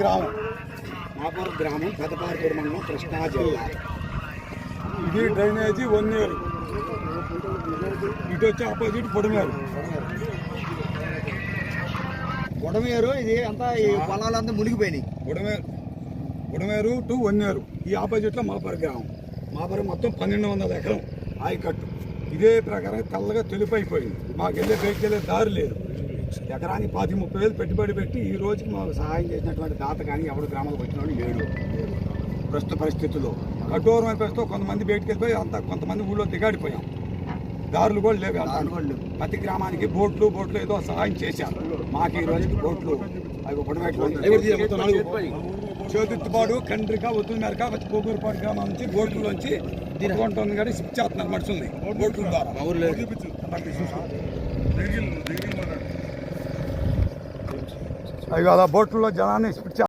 గ్రామం. మాపూర్ గ్రామం పెదపారపూడి మండలం కృష్ణా జిల్లా. ఇది డ్రైనేజీ వన్నేరు ఇటు వచ్చి ఆపోజిట్ పొడిమేరు బుడమేరు ఇది అంతా ఈ పొలాలంతా మునిగిపోయినాయి. బుడమేరు బుడమేరు టు వన్నేరు ఈ ఆపోజిట్లో మాపర్ గ్రామం. మాపర్ మొత్తం పన్నెండు వందల ఎకరం ఆయకట్టు. ఇదే ప్రకారం తెల్లగా తెలుపు అయిపోయింది. మాకు వెళ్ళే బయటికి వెళ్ళే దారి లేదు. ఎకరానికి పాతి ముప్పై వేలు పెట్టుబడి పెట్టి ఈ రోజుకి మాకు సహాయం చేసినటువంటి దాత కానీ ఎవడు గ్రామాలకు వచ్చిన వాళ్ళు లేడు. ప్రస్తుత పరిస్థితుల్లో. కఠోరమైన పరిస్థితిలో కొంతమంది బయటికి వెళ్ళిపోయి అంతా కొంతమంది ఊళ్ళో దిగాడిపోయాం. దారులు కూడా లేవు ప్రతి గ్రామానికి బోట్లు బోట్లు ఏదో సహాయం చేశారు. మాకు ఈ రోజుకి బోట్లు. అవి చేతుత్తుపాడు కండ్రిక ఒత్తుల మేరక కోగూరుపాడు గ్రామం నుంచి బోట్లలోంచి ఉంటుంది కానీ షిఫ్ట్ చేస్తున్నారు మనుషుల్ని బోట్ల ద్వారా. అవి అలా బోట్లలో జనాన్ని షిఫ్ట్